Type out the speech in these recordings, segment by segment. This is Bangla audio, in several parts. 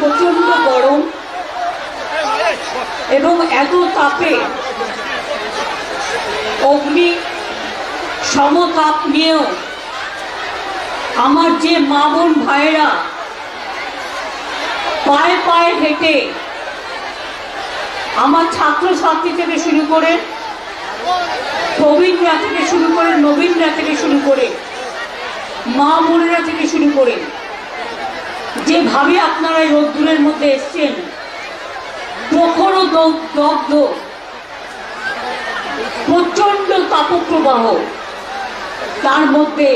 প্রচণ্ড গরম এবং এত তাপে অগ্নি সমতাপ নিয়েও আমার যে মা বোন ভাইয়েরা পায়ে পায়ে হেঁটে আমার ছাত্রছাত্রী থেকে শুরু করে প্রবীণরা থেকে শুরু করে নবীনরা থেকে শুরু করে মা বোনেরা থেকে শুরু করে যেভাবে আপনারা এই রোদ্দুরের মধ্যে এসছেন দগ্ধ প্রচণ্ড তাপপ্রবাহ, তার মধ্যে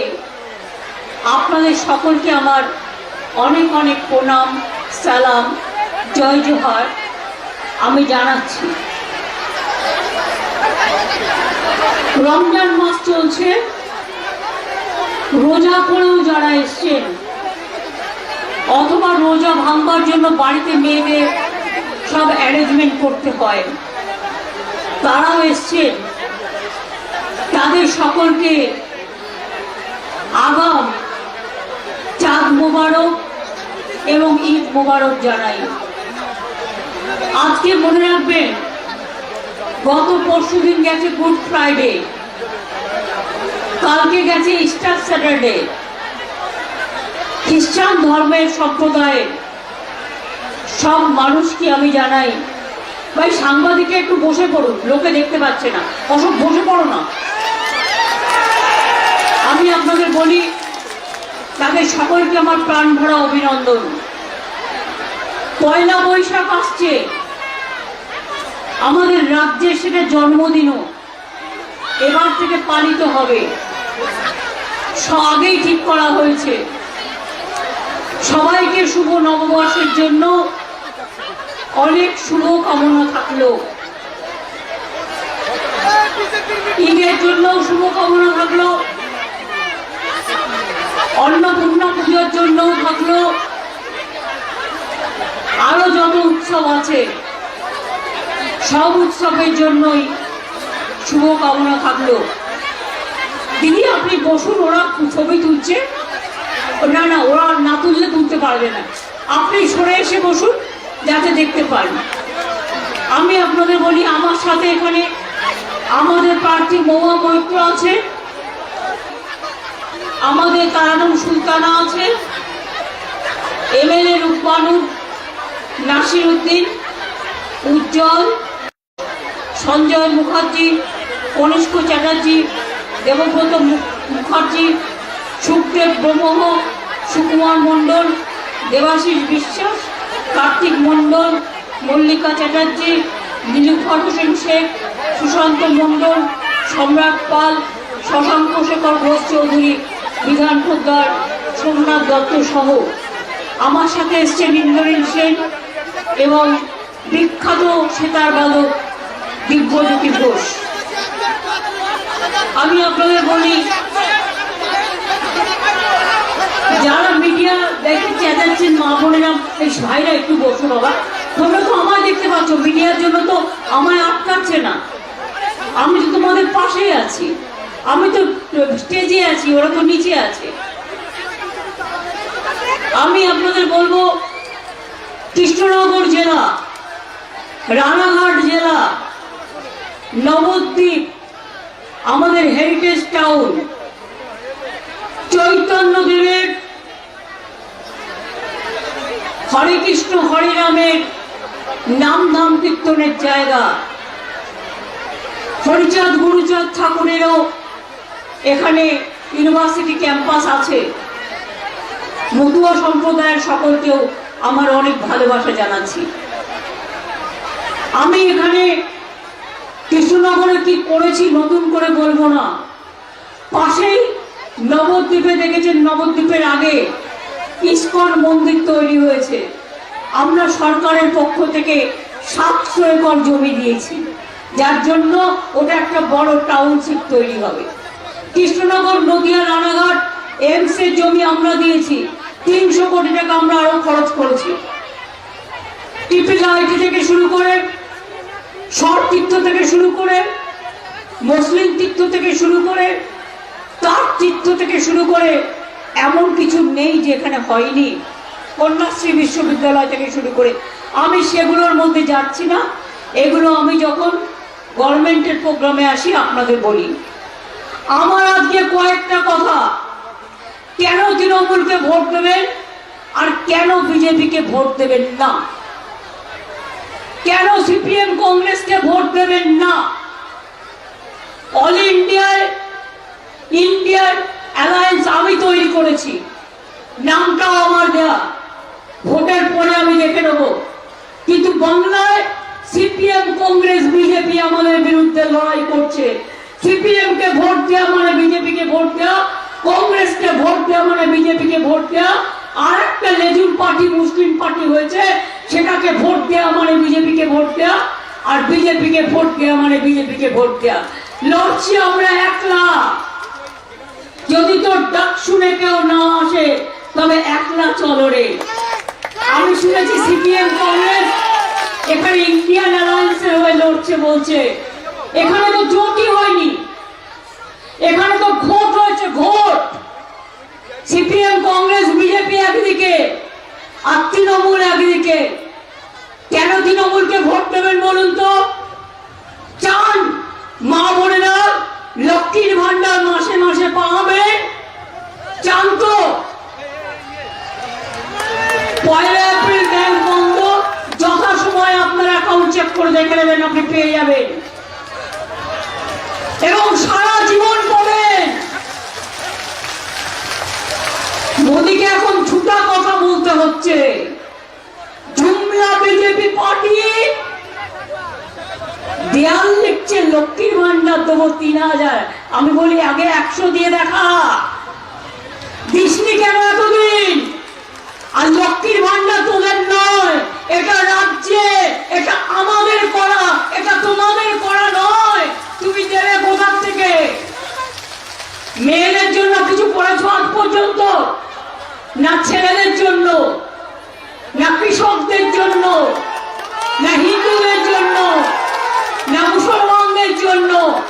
আপনাদের সকলকে আমার অনেক অনেক প্রণাম, সালাম, জয় জোহার। আমি জানাচ্ছি, রমজান মাস চলছে, রোজা করেও যারা এসছেন অথবা রোজা ভাঙবার জন্য বাড়িতে মেয়েদের সব অ্যারেঞ্জমেন্ট করতে হয়। তারাও এসছেন তাদের সকলকে আগাম চাঁদ মোবারক এবং ঈদ মোবারক জানাই। আজকে মনে রাখবেন, গত পরশু দিন গেছে গুড ফ্রাইডে কালকে গেছে ইস্টার স্যাটারডে খ্রিস্টান ধর্মের সম্প্রদায়ের সব মানুষকে আমি জানাই। ভাই সাংবাদিকে একটু বসে পড়ুন, লোকে দেখতে পাচ্ছে না। অসব বসে পড়ো না। আমি আপনাদের বলি তাদের সকলকে আমার প্রাণ ভরা অভিনন্দন। পয়লা বৈশাখ আসছে। আমাদের রাজ্যে সেটা জন্মদিনও। এবার থেকে পালিত হবে। আগেই ঠিক করা হয়েছে। শুভ নববর্ষের জন্য অনেক শুভ কামনা থাকল। ঈদের জন্য শুভ কামনা থাকল। অন্নপূর্ণা পুজোর জন্য থাকল। আরও যত উৎসব আছে, সব উৎসবের জন্যই শুভ কামনা থাকল। দিদি, আপনি বসুন, ওরা ছবি তুলছে। না না, ওরা না তুললে তুলতে পারবে না। আপনি সরে এসে বসুন, যাতে দেখতে পান। আমি আপনাদের বলি, আমার সাথে এখানে আমাদের প্রার্থী মৌয়া মৈত্র আছে, আমাদের তারানুম সুলতানা আছে, এমএলএ রূপবানুর নাসির উদ্দিন উজ্জ্বল, সঞ্জয় মুখার্জি কনিষ্ক চ্যাটার্জি, দেবব্রত মুখার্জি, সুখদেব ব্রহ্ম সুকুমার মণ্ডল, দেবাশিস বিশ্বাস, কার্তিক মণ্ডল, মল্লিকা চ্যাটার্জি নীলুফার হোসেন শেখ, সুশান্ত মণ্ডল, সম্রাট পাল, শশাঙ্ক শেখর ঘোষ চৌধুরী, বিধান পোদ্দার সোমনাথ দত্ত সহ। আমার সাথে এসছেন ইন্দ্রনীল সেন এবং বিখ্যাত সেতার বাদক দিব্যজ্যোতি ঘোষ। আমি আপনাদের বলি যারা মিডিয়া দেখে চেঁচাচ্ছেন মা বোনেরা। এই ভাইরা একটু বসো বাবা। তোমরা তো আমায় দেখতে পাচ্ছ, মিডিয়ার জন্য তো আমায় আটকাচ্ছে না। আমি তো তোমাদের পাশেই আছি। আমি তো স্টেজে আছি, ওরা তো নিচে আছে। আমি আপনাদের বলব, কৃষ্ণনগর জেলা, রানাঘাট জেলা, নবদ্বীপ, আমাদের হেরিটেজ টাউন চৈতন্য দেবের হরে কৃষ্ণ, হরে রামের নাম ধাম কীর্তনের জায়গা। হরিচাঁদ, গুরুচাঁদ ঠাকুরেরও এখানে ইউনিভার্সিটি ক্যাম্পাস আছে। মতুয়া সম্প্রদায়ের সকলকেও আমার অনেক ভালোবাসা জানাচ্ছি। আমি এখানে কৃষ্ণনগরে কি করেছি নতুন করে বলব না। পাশেই নবদ্বীপে দেখেছেন, নবদ্বীপের আগে ইস্কন মন্দির তৈরি হয়েছে। আমরা সরকারের পক্ষ থেকে সাতশো একর জমি দিয়েছি। যার জন্য ওটা একটা বড় টাউনশিপ তৈরি হবে। কৃষ্ণনগর, নদিয়া, রানাঘাট, এমস এর জমি আমরা দিয়েছি। তিনশো কোটি টাকা আমরা আরও খরচ করেছি। টিপিকা আইটি থেকে শুরু করে শর্ট তীর্থ থেকে শুরু করে মুসলিম তীর্থ থেকে শুরু করে, তার তীর্থ থেকে শুরু করে এমন কিছু নেই যে এখানে হয়নি। কন্যাশ্রী বিশ্ববিদ্যালয় থেকে শুরু করে আমি সেগুলোর মধ্যে যাচ্ছি না। এগুলো আমি যখন গভর্নমেন্টের প্রোগ্রামে আসি, আপনাদের বলি। আমার আজকে কয়েকটা কথা। কেন তৃণমূলকে ভোট দেবেন আর কেন বিজেপিকে ভোট দেবেন না? কেন সিপিএম কংগ্রেসকে ভোট দেবেন না? অল ইন্ডিয়ায় ইন্ডিয়ান অ্যালায়েন্স আমি তৈরি করেছি। নামটাও আমার দেয়া। ভোটের পরে আমি দেখে নেব। কিন্তু বাংলায় সিপিএম, কংগ্রেস, বিজেপি আমাদের বিরুদ্ধে লড়াই করছে। সিপিএম কে ভোট দেওয়া মানে বিজেপি কে ভোট দেওয়া কংগ্রেসকে ভোট দেওয়া মানে বিজেপি কে ভোট দেওয়া আর একটা লেজুর পার্টি, মুসলিম পার্টি হয়েছে, সেটাকে ভোট দেওয়া মানে বিজেপি কে ভোট দেওয়া আর বিজেপি কে ভোট দেওয়া মানে বিজেপি কে ভোট দেওয়া লড়ছি আমরা একলা। যদি তোর ডাক শুনে কেউ না আসে, তবে একলা চলো রে। আমি শুনেছি সিপিএম কংগ্রেস, এখানে ইন্ডিয়ান অ্যালায়েন্সের হয়ে লড়ছে বলছে। এখানে তো জোটই হয়নি। এখানে তো ভোট হয়েছে ভোট সিপিএম কংগ্রেস, বিজেপি একদিকে, আর তৃণমূল একদিকে। কেন তৃণমূলকে ভোট দেবেন বলুন তো? চান মা বোনেরা। লক্ষ্মীর ভান্ডার মাসে মাসে পাবেন চান পয়লা এপ্রিল ব্যাংক বন্ধ। যথাসময় আপনার অ্যাকাউন্ট চেক করে দেখে নেবেন, আপনি পেয়ে যাবেন। এবং সারা জীবন পাবেন। মোদীকে এখন ছুটা কথা বলতে হচ্ছে। জুমলা বিজেপি পার্টি দেয়াল লিখছে, লক্ষ্মীর ভান্ডার দেবো তিন হাজার। আমি বলি, আগে একশো দিয়ে দেখা। দিসনি কেন এতদিন? আর লক্ষ্মীর ভান্ডার তোদের নয়, এটা রাজ্যে, এটা আমাদের করা, এটা তোমাদের করা নয়। তুমি দেবে কোথার থেকে? মেয়েদের জন্য কিছু করেছ আজ পর্যন্ত? না ছেলেদের জন্য, না কৃষকদের জন্য, না হিন্দুদের মুসলমানদের জন্য,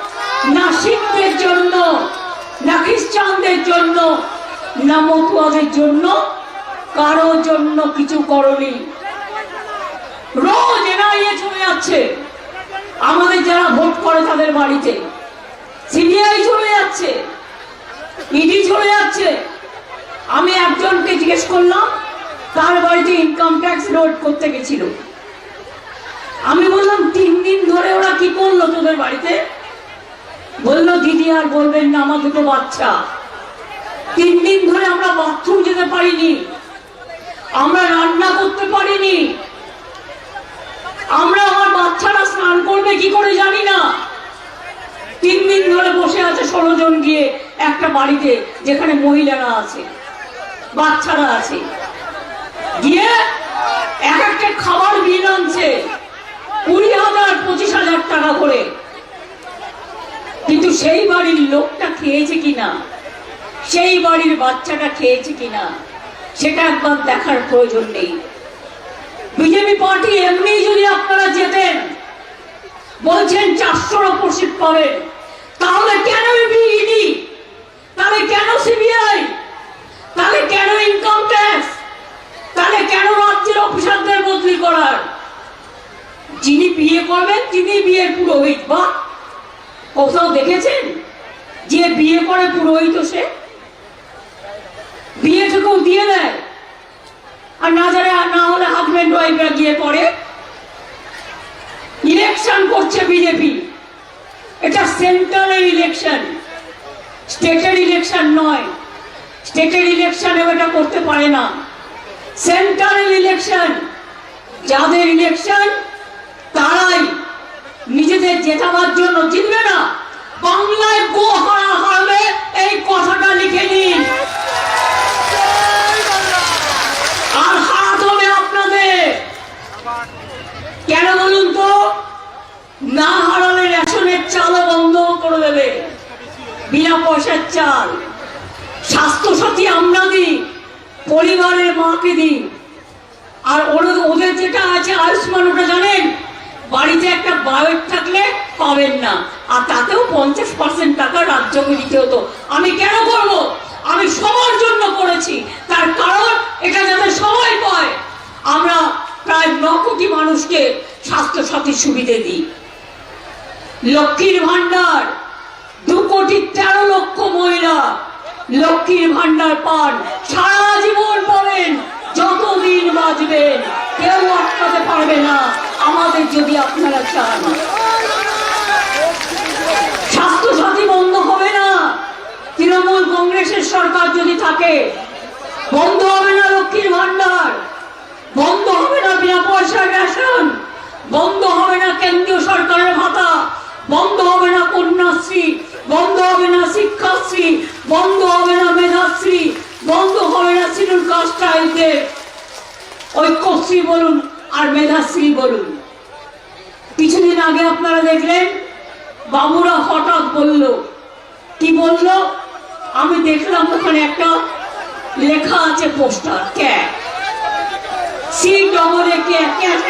না শিখদের জন্য, না খ্রিস্টানদের জন্য, না মতুয়াদের জন্য, কারও জন্য কিছু করনি। রোজ এনআইএ চলে যাচ্ছে। আমাদের যারা ভোট করে তাদের বাড়িতে। সিবিআই চলে যাচ্ছে। ইডি চলে যাচ্ছে। আমি একজনকে জিজ্ঞেস করলাম, তার বাড়িতে ইনকাম ট্যাক্স লোড করতে গেছিল। আমি বললাম, তিন দিন ধরে ওরা কি করল তোদের বাড়িতে? বলল, দিদি আর বলবেন না, আমার দুটো বাচ্চা। তিন দিন ধরে আমরা বাথরুম যেতে পারিনি। আমরা রান্না করতে পারিনি। আমরা আমার বাচ্চারা স্নান করবে কি করে জানি না। তিন দিন ধরে বসে আছে ষোলো জন গিয়ে একটা বাড়িতে, যেখানে মহিলারা আছে, বাচ্চারা আছে। গিয়ে এক একটা খাবার বিল আনছে। কুড়ি হাজার পঁচিশ হাজার টাকা করে। কিন্তু সেই বাড়ির লোকটা খেয়েছে কিনা? সেই বাড়ির বাচ্চাটা খেয়েছে কিনা? সেটা একবার দেখার প্রয়োজন নেই। বিজেপি পার্টি এমনি যদি আপনারা যেতেন, বলছেন চারশোর ওপর সিট পাবেন, তাহলে কেন ইডি তাহলে কেন সিবিআই তাহলে কেন ইনকাম ট্যাক্স তাহলে কেন রাজ্যের অফিসারদের বদলি করার? যিনি বিয়ে করবেন, তিনি বিয়ের পুরোহিত, বা? কোথাও দেখেছেন যে বিয়ে করে পুরোহিত সে? বিয়েটুকুও দিয়ে দেয় আর না যারা না হলে হাজব্যান্ড ওয়াইফরা গিয়ে করে। ইলেকশন করছে বিজেপি এটা সেন্ট্রালের ইলেকশন স্টেটের ইলেকশন নয়। স্টেটের ইলেকশনেও এটা করতে পারে না। সেন্ট্রাল ইলেকশন যাদের ইলেকশন তারাই নিজেদের জেতাবার জন্য জিতবে না। বাংলায় গো হারা হারবে, এই কথাটা লিখে নিন। আর হারাতে হবে আপনাদের। কেন বলুন তো? না হারালে রেশনের চালও বন্ধ করে দেবে। বিনা পয়সার চাল। স্বাস্থ্যসাথী আমরা দিই, পরিবারের মাকে দিই। আর ওদের ওদের যেটা আছে আয়ুষ্মান, ওটা জানেন? বাড়িতে একটা বায়োট থাকলে পাবেন না। আর তাতেও পঞ্চাশ পার্সেন্ট টাকা রাজ্যকে দিতে হতো। আমি কেন করব? আমি সবার জন্য করেছি। তার কারণ এটা যাতে সবাই পায়। আমরা প্রায় ন কোটি মানুষকে স্বাস্থ্য সাথী সুবিধে দিই। লক্ষ্মীর ভান্ডার দু কোটি তেরো লক্ষ মহিলা লক্ষ্মীর ভান্ডার পান। সারা জীবন পাবেন, যতদিন বাঁচবেন। কেউ আটকাতে পারবে না। যদি আপনারা চান। স্বাস্থ্য সাথী বন্ধ হবে না। তৃণমূল কংগ্রেসের সরকার যদি থাকে, বন্ধ হবে না লক্ষ্মীর ভান্ডার বন্ধ হবে না বিনা পয়সার রেশন। বন্ধ হবে না কেন্দ্রীয় সরকারের ভাতা। বন্ধ হবে না কন্যাশ্রী। বন্ধ হবে না শিক্ষাশ্রী। বন্ধ হবে না মেধাশ্রী। বন্ধ হবে না শিডিউল কাস্ট ট্রাইবদের ঐক্যশ্রী বলুন আর মেধাশ্রী বলুন। কিছুদিন আগে আপনারা দেখলেন, বাবুরা হঠাৎ বলল। কি বলল? আমি দেখলাম ওখানে একটা লেখা আছে poster cat C double A K cat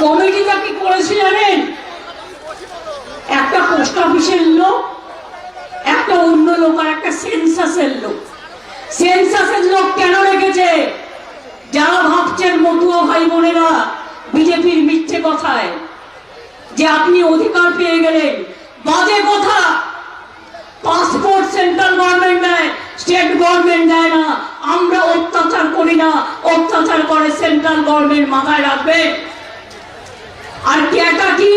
কমিটিটা কি করেছে জানেন একটা পোস্ট অফিসের লোক একটা অন্য লোক আর একটা সেন্সাসের লোক সেন্সাসের লোক কেন রেখেছে যারা ভাবছেন মতুয়া ভাই বোনেরা বিজেপির মিথ্যে কথায় যে আপনি অধিকার পেয়ে গেলেন বাজে কথা পাসপোর্ট সেন্ট্রাল গভর্নমেন্ট দেয় স্টেট গভর্নমেন্ট দেয় না আমরা অত্যাচার করি না অত্যাচার করে সেন্ট্রাল গভর্নমেন্ট মাথায় রাখবেন আর ক্যাটা কি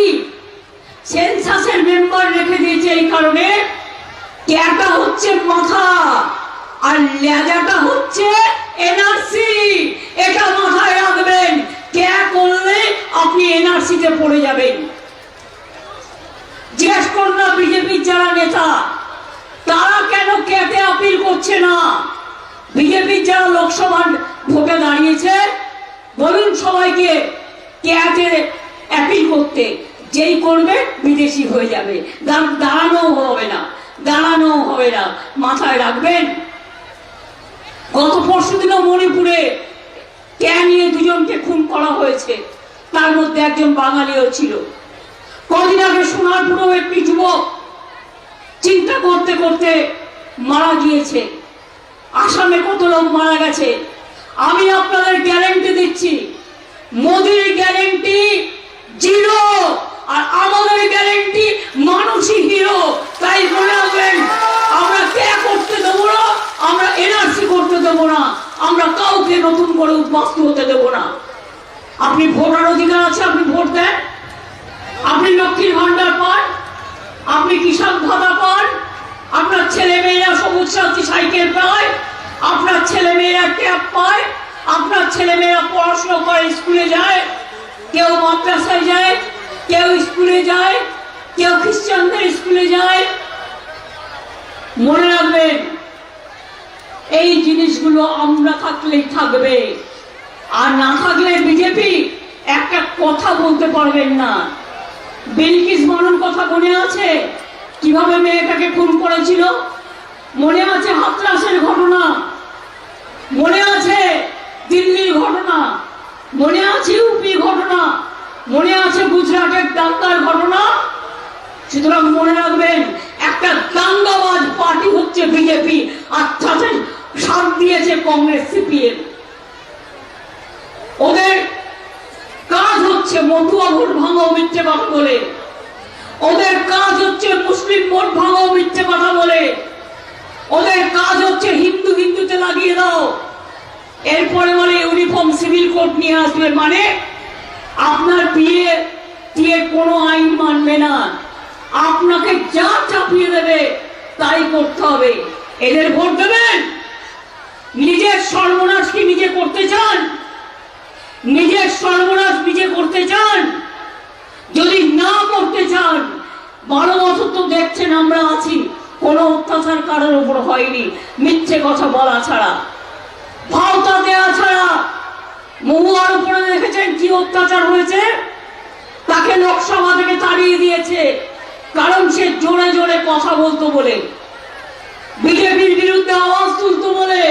সেন্সাসের মেম্বার রেখে দিয়েছে এই কারণে ক্যাটা হচ্ছে মাথা আর লেজাটা হচ্ছে এনআরসি এটা মাথায় রাখবেন ক্যা করলে আপনি এনআরসিতে পড়ে যাবেন জিজ্ঞেস করুন না বিজেপির যারা নেতা, তারা কেন ক্যাটে আপিল করছে না? বিজেপির যারা লোকসভার ভোটে দাঁড়িয়েছে, বলুন সবাইকে ক্যাটে অ্যাপিল করতে। যেই করবে, বিদেশি হয়ে যাবে। দাঁড়ানো হবে না দাঁড়ানো হবে না। মাথায় রাখবেন, গত পরশু দিনও মণিপুরে ক্যা নিয়ে দুজনকে খুন করা হয়েছে। তার মধ্যে একজন বাঙালিও ছিল। কদিন আগে সোনারপুরেও একটি যুবক চিন্তা করতে করতে মারা গিয়েছে। আসামে কত লোক মারা গেছে? আমি আপনাদের গ্যারেন্টি দিচ্ছি, মোদির গ্যারেন্টি জিরো আর আমাদের গ্যারেন্টি মানুষই হিরো তাই মনে রাখবেন, আমরা কে করতে দেবো না, আমরা এনআরসি করতে দেবো না, আমরা কাউকে নতুন করে উদ্বাস্তু হতে দেবো না। আপনি ভোটার অধিকার আছে, আপনি ভোট দেন। আপনি লক্ষ্মীর ভান্ডার পান, আপনি কিষাণ ভাতা পান, আপনার ছেলে মেয়েরা সবুজ সাথী সাইকেল পায়, আপনার ছেলে মেয়েরা ট্যাব পায়, আপনার ছেলে মেয়েরা পড়াশোনা করে, স্কুলে যায়, কেউ মাদ্রাসায় যায়, কেউ স্কুলে যায়, কেউ খ্রিস্টানদের স্কুলে যায়। মনে রাখবেন, এই জিনিসগুলো আমরা থাকলেই থাকবে। আর না থাকলে বিজেপি একটা কথা বলতে পারবেন না। বিলকিস বানুর কথা মনে আছে? কীভাবে মেয়েটাকে খুন করেছিল? মনে আছে হাতরাসের ঘটনা? মনে আছে দিল্লির ঘটনা? মনে আছে ইউপি ঘটনা? মনে আছে গুজরাটের দাঙ্গার ঘটনা? সুতরাং মনে রাখবেন, একটা দাঙ্গাবাজ পার্টি হচ্ছে বিজেপি আর তাতে সাথ দিয়েছে কংগ্রেস সিপিএম ওদের কাজ হচ্ছে মতুয়া ভোট ভাঙাও মিথ্যে কথা বলে। ওদের কাজ হচ্ছে মুসলিম ভোট ভাঙাও মিথ্যে কথা বলে। ওদের কাজ হচ্ছে হিন্দু হিন্দুতে লাগিয়ে দাও। এরপরে বলে ইউনিফর্ম সিভিল কোড নিয়ে আসবে মানে আপনার বিয়ে দিয়ে কোনো আইন মানবে না। আপনাকে যা চাপিয়ে দেবে তাই করতে হবে। এদের ভোট দেবেন? নিজের সর্বনাশ কি নিজে করতে চান? নিজের সর্বনাশ নিজে করতে চান? যদি না করতে চান বারো বছর তো দেখছেন আমরা আছি, কোনো অত্যাচার কারোর উপর হয়নি, মিথ্যে কথা বলা ছাড়া। ভাওতা দেওয়া ছাড়া। মহুয়ার উপরে দেখেছেন কি অত্যাচার হয়েছে? তাকে লোকসভা থেকে তাড়িয়ে দিয়েছে, কারণ সে জোরে জোরে কথা বলতো বলে। বিজেপির বিরুদ্ধে আওয়াজ তুলতো বলে।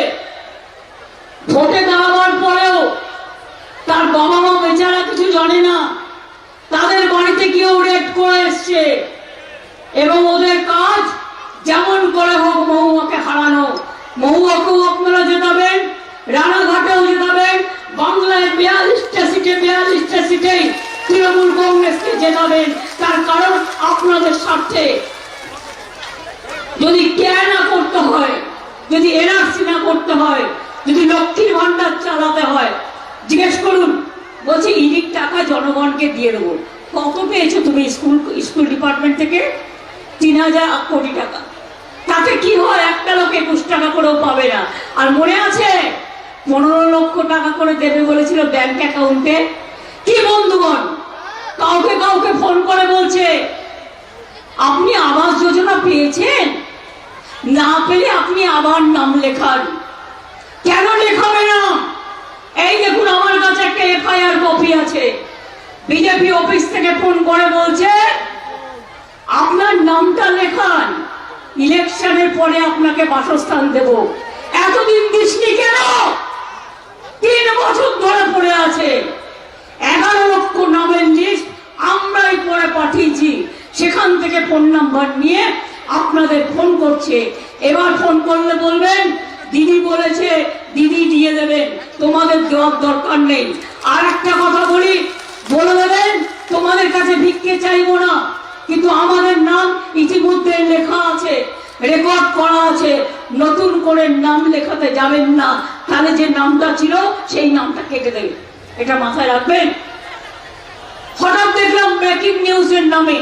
ভোটে দাঁড়াবার পরেও তার বাবা মা বেচারা কিছু জানে না। তাদের বাড়িতে কেউ রেড করে এসছে। এবং ওদের কাজ যেমন করে হোক, মহুয়াকে হারানো। মহুয়াকেও আপনারা জেতাবেন, রানাঘাটেও জেতাবেন, বাংলায় বিয়াল্লিশটা সিটে বিয়াল্লিশটা সিটে তৃণমূল কংগ্রেসকে জেতাবেন। তার কারণ আপনাদের স্বার্থে। যদি কেনা করতে হয়, যদি এনআরসি না করতে হয়, যদি লক্ষ্মীর ভান্ডার চালাতে হয় জিজ্ঞেস করুন। বলছে ইডির টাকা জনগণকে দিয়ে দেবো। কত পেয়েছ তুমি স্কুল স্কুল ডিপার্টমেন্ট থেকে? তিন হাজার কোটি টাকা। তাতে কি হয়? একটা লোক একুশ টাকা করেও পাবে না। আর মনে আছে? পনেরো লক্ষ টাকা করে দেবে বলেছিল ব্যাংক অ্যাকাউন্টে। কি বন্ধুগণ? কাউকে কাউকে ফোন করে বলছে, আপনি আবাস যোজনা পেয়েছেন? না পেলে আপনি আবার নাম লেখান। কেন লেখাবে না? এই দেখুন, আমার কাছে একটা এফআইআর কপি আছে। বিজেপি অফিস থেকে ফোন করে বলছে, আপনার নামটা লেখান, ইলেকশনের পরে আপনাকে বাসস্থান দেব। এতদিন দৃষ্টি কেন? তিন বছর ধরে পড়ে আছে। এগারো লক্ষ নামের লিস্ট আমরাই পরে পাঠিয়েছি। সেখান থেকে ফোন নাম্বার নিয়ে আপনাদের ফোন করছে। এবার ফোন করলে বলবেন দিদি বলেছে, দিদি দিয়ে দেবেন, তোমাদের দেওয়ার দরকার নেই। আর একটা কথা বলি, বলে দেবেন, তোমাদের কাছে ভিক্ষে চাইব না, কিন্তু আমাদের নাম ইতিমধ্যে লেখা আছে, রেকর্ড করা আছে, নতুন করে নাম লেখাতে যাবেন না। তাহলে যে নামটা ছিল, সেই নামটা কেটে দেবে এটা মাথায় রাখবেন? হঠাৎ দেখলাম ব্রেকিং নিউজের নামে।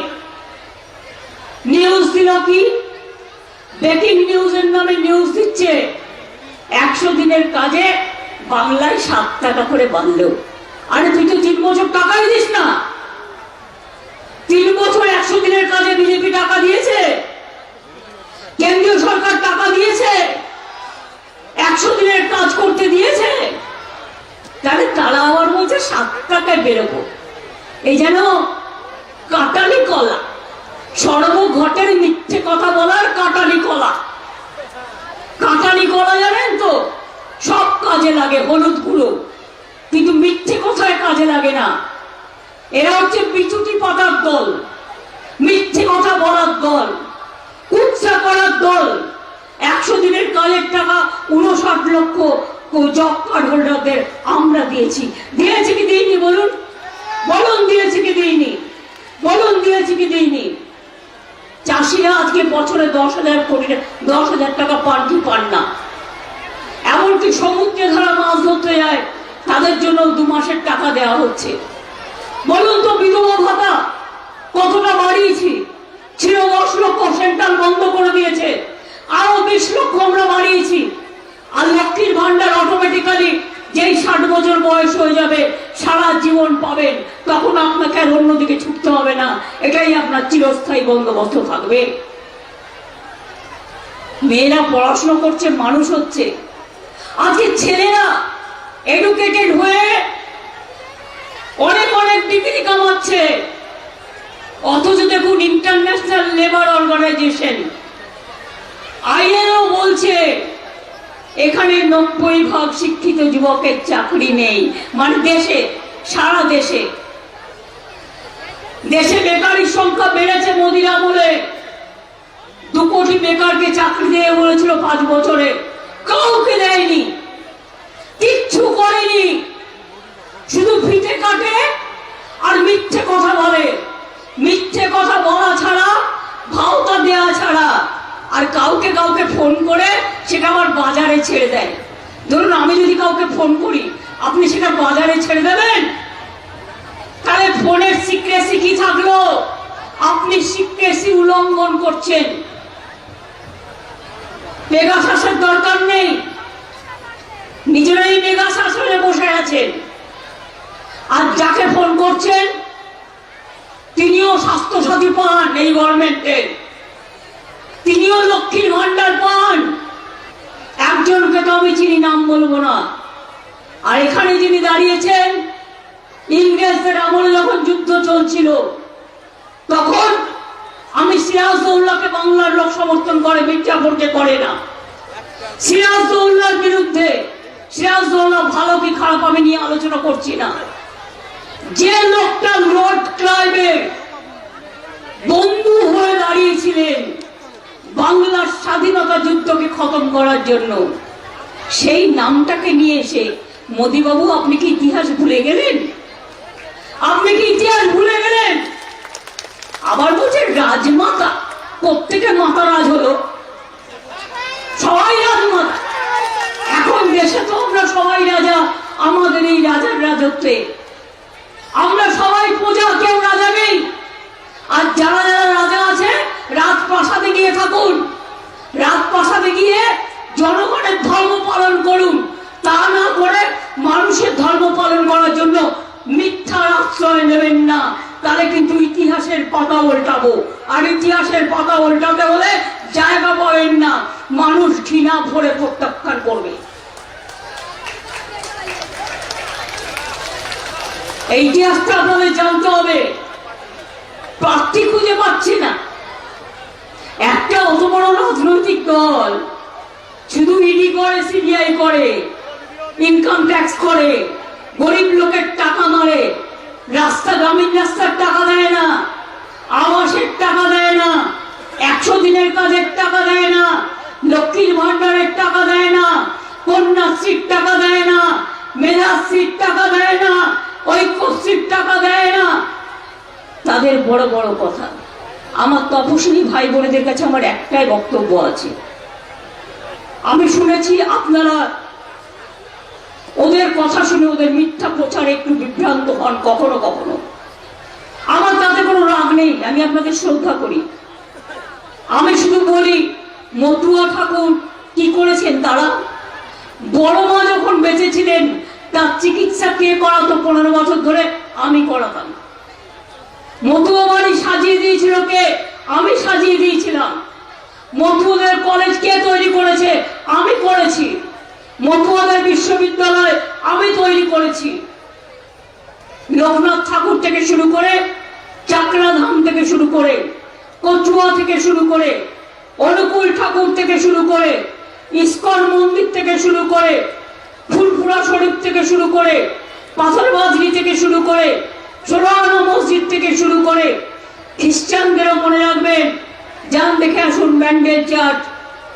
নিউজ দিল কি? ব্রেকিং নিউজের নামে নিউজ দিচ্ছে। একশো দিনের কাজে বাংলায় সাত টাকা করে বাড়লেও। আরে তুই তো তিন বছর টাকাই দিস না। তিন বছর একশো দিনের কাজে বিজেপি টাকা দিয়েছে। কেন্দ্রীয় সরকার টাকা দিয়েছে। একশো দিনের কাজ করতে দিয়েছে। তাহলে তারা আবার বলছে সাত টাকায় বেরোবো। এই যেন কাটালি কলা, সর্বঘটের মিথ্যে কথা বলার কাটালি কলা। কাটালি করা জানেন তো? সব কাজে লাগে হলুদ গুঁড়ো। কিন্তু মিথ্যে কথায় কাজে লাগে না। এরা হচ্ছে বিচুটি পাতার দল, মিথ্যে কথা বলার দল, কুৎসা করার দল। একশো দিনের কালের টাকা উনষাট লক্ষ জব কার্ড হোল্ডারদের আমরা দিয়েছি। দিয়েছি কি দিইনি বলুন? বলুন দিয়েছি কি দিইনি? বলুন দিয়েছি কি দিইনি? চাষিরা আজকে বছরে দশ হাজার কোটি দশ হাজার টাকা কি পান না। এমনকি সমুদ্রে ধরা মাছ ধরতে যায়, তাদের জন্য দু মাসের টাকা দেওয়া হচ্ছে। বলুন তো, বিধবা ভাতা কতটা বাড়িয়েছি? ছিল দশ লক্ষ, সেন্ট্রাল বন্ধ করে দিয়েছে। আরও বিশ লক্ষ আমরা বাড়িয়েছি। আর লক্ষ্মীর ভান্ডার অটোমেটিক্যালি যেই ষাট বছর বয়স হয়ে যাবে, সারা জীবন পাবেন। তখন আপনাকে আর অন্যদিকে ছুটতে হবে না। এটাই আপনার চিরস্থায়ী বন্দোবস্ত থাকবে। মেয়েরা পড়াশুনো করছে, মানুষ হচ্ছে। আজকে ছেলেরা এডুকেটেড হয়ে অনেক অনেক ডিগ্রি কামাচ্ছে। অথচ দেখুন ইন্টারন্যাশনাল লেবার অর্গানাইজেশন আইএনও বলছে এখানে নব্বই ভাগ শিক্ষিত যুবকের চাকরি নেই। মানে দেশে, সারা দেশে। দেশে বেকারির সংখ্যা বেড়েছে মোদির আমলে। দু কোটি বেকারকে চাকরি দিয়ে বলেছিল পাঁচ বছরে। কাউকে দেয়নি। কিচ্ছু করেনি। শুধু ফিতে কাটে আর মিথ্যে কথা বলে। মিথ্যে কথা বলা ছাড়া, ভাওতা দেওয়া ছাড়া। আর কাউকে কাউকে ফোন করে সেটা আবার বাজারে ছেড়ে দেয়। ধরুন আমি যদি কাউকে ফোন করি, আপনি সেটা বাজারে ছেড়ে দেবেন? তাহলে ফোনের সিক্রেসি কি থাকল? আপনি সিক্রেসি উল্লঙ্ঘন করছেন। পেগাসাসের দরকার নেই। নিজেরাই মেগাশাসনে বসে আছেন। আর যাকে ফোন করছেন, তিনিও স্বাস্থ্য স্বাস্থ্যসাথী পান এই গভর্নমেন্টের তিনিও লক্ষ্মীর ভান্ডার পান। একজনকে তো আমি চিনি, নাম বলব না। আর এখানে যিনি দাঁড়িয়েছেন, ইংরেজদের আমলে যখন যুদ্ধ চলছিল, তখন আমি সিরাজদৌল্লাকে বাংলার লোক সমর্থন করে মির্জাফরকে করে না। সিরাজদৌল্লার বিরুদ্ধে সিরাজদৌল্লা ভালো কি খারাপ আমি নিয়ে আলোচনা করছি না। যে লোকটা লর্ড ক্লাইভের বন্ধু হয়ে দাঁড়িয়েছিলেন বাংলার স্বাধীনতা যুদ্ধকে খতম করার জন্য। সেই নামটাকে নিয়ে এসে, মোদিবাবু, আপনি কি ইতিহাস ভুলে গেলেন? আপনি কি ইতিহাস ভুলে গেলেন? আবার বলছে, রাজমাতা, প্রত্যেকের মাতা রাজ হলো। সবাই রাজমাতা। এখন দেশে তো আমরা সবাই রাজা, আমাদের এই রাজার রাজত্বে। আমরা সবাই প্রজা কেউ রাজা নেই। আর যারা রাজপ্রাসাদে গিয়ে থাকুন। রাত রাজপ্রাসাদে গিয়ে জনগণের ধর্ম পালন করুন। তা না করে মানুষের ধর্ম পালন করার জন্য মিথ্যার আশ্রয় নেবেন না। তাহলে কিন্তু ইতিহাসের পাতা উল্টাবো। আর ইতিহাসের পাতা উল্টাতে হলে জায়গা পাবেন না। মানুষ ঘৃণা ভরে প্রত্যাখ্যান করবে। এই ইতিহাসটা আপনাদের জানতে হবে। প্রার্থী খুঁজে পাচ্ছি না। অত বড় রাজনৈতিক দল। শুধু ইডি করে সিবিআই করে ইনকাম ট্যাক্স করে, গরিব লোকের টাকা মারে, রাস্তা, গ্রামীণ রাস্তার টাকা দেয় না, আবাসের টাকা দেয় না, একশো দিনের কাজের টাকা দেয় না, লক্ষ্মীর ভান্ডারের টাকা দেয় না, কন্যাশ্রীর টাকা দেয় না মেধাশ্রীর টাকা দেয় না, ঐক্যশ্রীর টাকা দেয় না। তাদের বড় বড় কথা। আমার তপশিলি ভাই বোনেদের কাছে আমার একটাই বক্তব্য আছে। আমি শুনেছি আপনারা ওদের কথা শুনে ওদের মিথ্যা প্রচারে একটু বিভ্রান্ত হন কখনো কখনো। আমার তাতে কোনো রাগ নেই, আমি আপনাদের শ্রদ্ধা করি। আমি শুধু বলি, মতুয়া ঠাকুর কি করেছেন তারা? বড় মা যখন বেঁচে ছিলেন, তার চিকিৎসা কে করাতো পনেরো বছর ধরে? আমি করাতাম মতুয়া বাড়ি সাজিয়ে দিয়েছিল কে? আমি সাজিয়ে দিয়েছিলাম। মতুয়াদের কলেজ কে তৈরি করেছে? আমি করেছি। মতুয়াদের বিশ্ববিদ্যালয় আমি তৈরি করেছি। লোকনাথ ঠাকুর থেকে শুরু করে চাকরা ধাম থেকে শুরু করে কচুয়া থেকে শুরু করে অনুকূল ঠাকুর থেকে শুরু করে ইস্কন মন্দির থেকে শুরু করে ফুলপুরা শরীফ থেকে শুরু করে পাথর বাজরি থেকে শুরু করে সোলানা মসজিদ থেকে শুরু করে খ্রিস্টানদেরও মনে রাখবেন, যান দেখে আসুন ব্যান্ডেল চার্চ,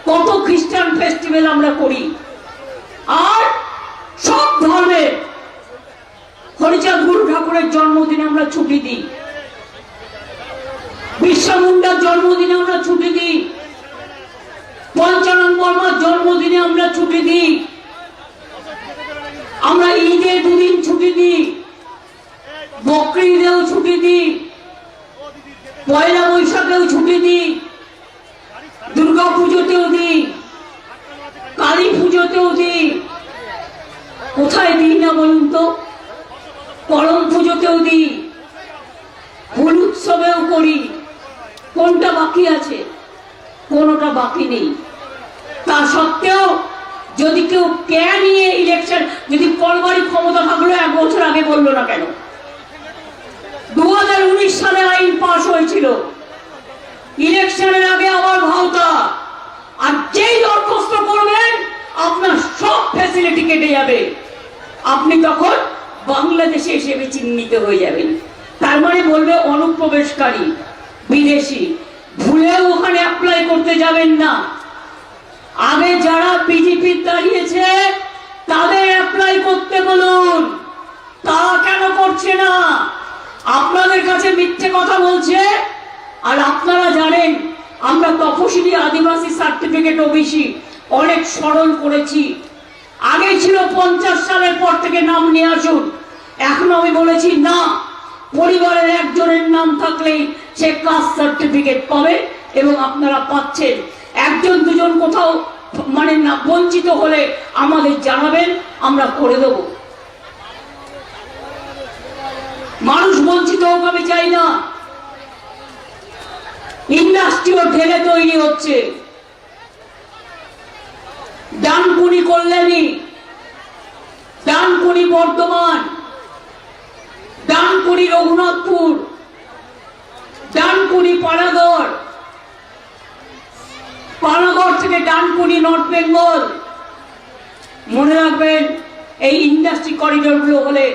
কত খ্রিস্টান ফেস্টিভ্যাল আমরা করি। আর সব ধর্মের হরিচাঁদ গুরু ঠাকুরের জন্মদিনে আমরা ছুটি দিই। বিশ্বা মুন্ডার জন্মদিনে আমরা ছুটি দিই। পঞ্চানন বর্মার জন্মদিনে আমরা ছুটি দিই। আমরা ঈদে দুদিন ছুটি দিই। বকরি ঈদেও ছুটি দিই পয়লা বৈশাখেও ছুটি দিই দুর্গা পুজোতেও দিই কালী পুজোতেও দিই কোথায় দিই না বলুন তো? করম পুজোতেও দিই ফুল উৎসবেও করি। কোনটা বাকি আছে? কোনোটা বাকি নেই। তা সত্ত্বেও যদি কেউ কে নিয়ে ইলেকশন যদি পরবারই ক্ষমতা থাকল এক বছর আগে বলল না কেন? দু হাজার উনিশ সালে আইন পাশ হয়েছিল। ইলেকশনের আগে আবার ভাওতা। আর যেই দরখাস্ত করবেন, আপনার সব ফ্যাসিলিটি কেটে যাবে। আপনি তখন বাংলাদেশে হিসেবে চিহ্নিত হয়ে যাবেন। তার মানে বলবে অনুপ্রবেশকারী, বিদেশি। ভুলেও ওখানে অ্যাপ্লাই করতে যাবেন না। আগে যারা বিজেপি দাঁড়িয়েছে, তাদের অ্যাপ্লাই করতে বলুন। তারা কেন করছে না? আপনাদের কাছে মিথ্যে কথা বলছে, আর আপনারা জানেন, আমরা তপশিলি আদিবাসী সার্টিফিকেট ওবিসি অনেক সরল করেছি। আগে ছিল পঞ্চাশ সালের পর থেকে নাম নিয়ে আসুন। এখন আমি বলেছি, না, পরিবারের একজনের নাম থাকলেই সে কাস্ট সার্টিফিকেট পাবে এবং আপনারা পাচ্ছেন। একজন, দুজন কোথাও মানে না, বঞ্চিত হলে আমাদের জানাবেন, আমরা করে দেব। মানুষ বঞ্চিত হোক আমি চাই না। ইন্ডাস্ট্রিও ঢেলে তৈরি হচ্ছে। ডানকুনি কল্যাণী, ডানকুনি বর্ধমান, ডানকুনি রঘুনাথপুর, ডানকুনি পানাগড় পানাগড় থেকে ডানকুনি নর্থ বেঙ্গল। মনে রাখবেন, এই ইন্ডাস্ট্রি করিডোরগুলো হলে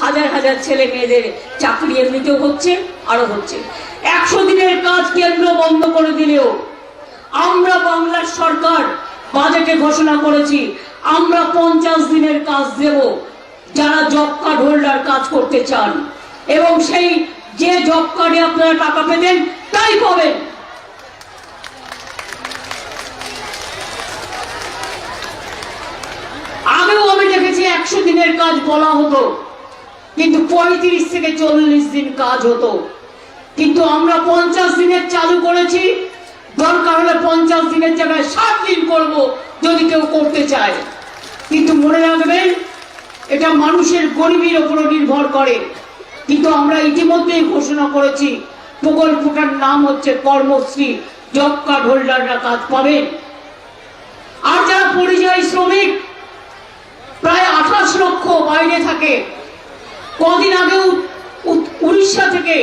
হাজার হাজার ছেলে মেয়েদের চাকরি এমনিতেও হচ্ছে আরও হচ্ছে। একশো দিনের কাজ কেন্দ্র বন্ধ করে দিলেও আমরা বাংলার সরকার বাজেটে ঘোষণা করেছি, আমরা পঞ্চাশ দিনের কাজ দেব যারা জব কার্ড হোল্ডার কাজ করতে চান। এবং সেই যে জব কার্ডে আপনারা টাকা পেতেন, তাই পাবেন। আগেও আমি দেখেছি একশো দিনের কাজ বলা হতো। কিন্তু পঁয়ত্রিশ থেকে চল্লিশ দিন কাজ হতো। কিন্তু আমরা পঞ্চাশ দিনের চালু করেছি। দরকার হলে পঞ্চাশ দিনের জায়গায় ষাট দিন করব যদি কেউ করতে চায়। কিন্তু মনে রাখবেন, এটা মানুষের গরিবের ওপর নির্ভর করে। কিন্তু আমরা ইতিমধ্যেই ঘোষণা করেছি, প্রকল্পটার নাম হচ্ছে কর্মশ্রী, জব কার্ড হোল্ডাররা কাজ পাবেন। আর যারা পরিযায়ী শ্রমিক, প্রায় আঠাশ লক্ষ বাইরে থাকে। কদিন আগেও উড়িষ্যা থেকে